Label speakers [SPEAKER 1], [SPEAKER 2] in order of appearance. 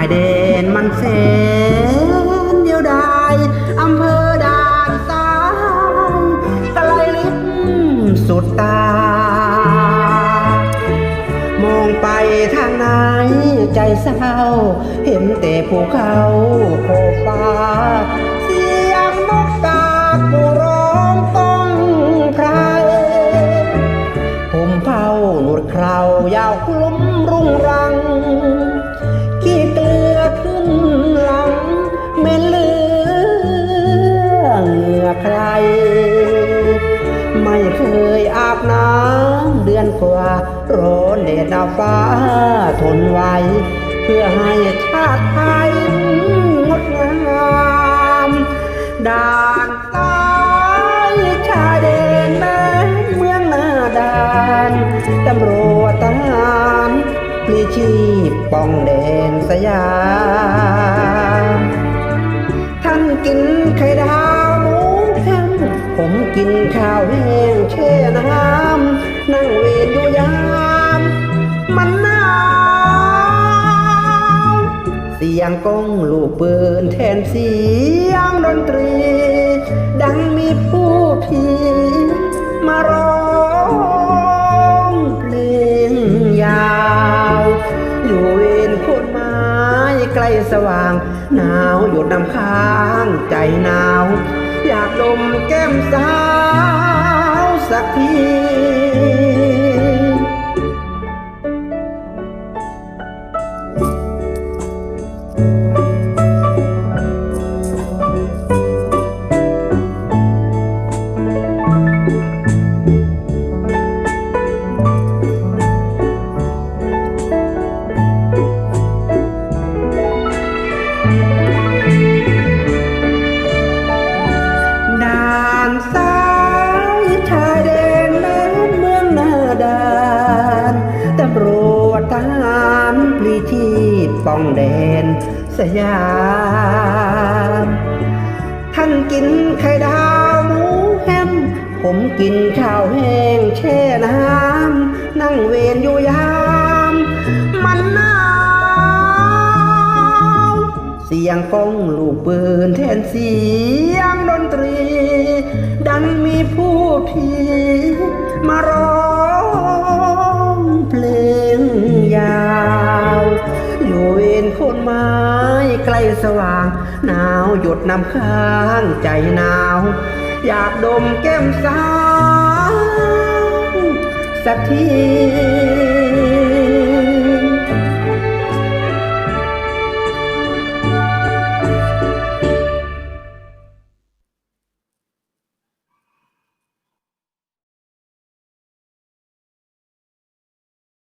[SPEAKER 1] ายเดนมันเสนเดียวดายอำเภอด่านซ้ายสไลลิฟสุดตา มองไปทางไหนใจเศร้า เห็นแต่ภูเขาโคฟ้า ไม่เคยอาบน้ำเดือนกว่าร้อนแดดหนาฟ้าทนไว้ เพื่อให้ชาติไทยงดงามด่านซ้ายชายแดนแม่เมืองหน้าด่านตำรวจทหารพลีชีพป้องแดนสยามท่านกินไข่ดาว ผมกินข้าวแห้งแช่น้ำนั่งเวรอยู่ยาม มันหนาวเสียงก้องลูกปืนแทนเสียงดนตรี ดังมีผู้ผีมาร้องเพลงยาว อยู่เวรโคนไม้ใกล้สว่าง หนาวหยดน้ำค้างใจหนาว ดมแก้มสาวสักที ปลีชีพป้องแดนสยาม ท่านกินไข่ดาวหมูแฮม ผมกินข้าวแห้งแช่น้ำ นั่งเวรอยู่ยาม มันหนาวเสียงก้องลูกปืนแทนเสียงดนตรี ดังมีผู้ผีมารอ สว่าง หนาวหยดน้ำค้างใจหนาว อยากดมแก้มสาวสักที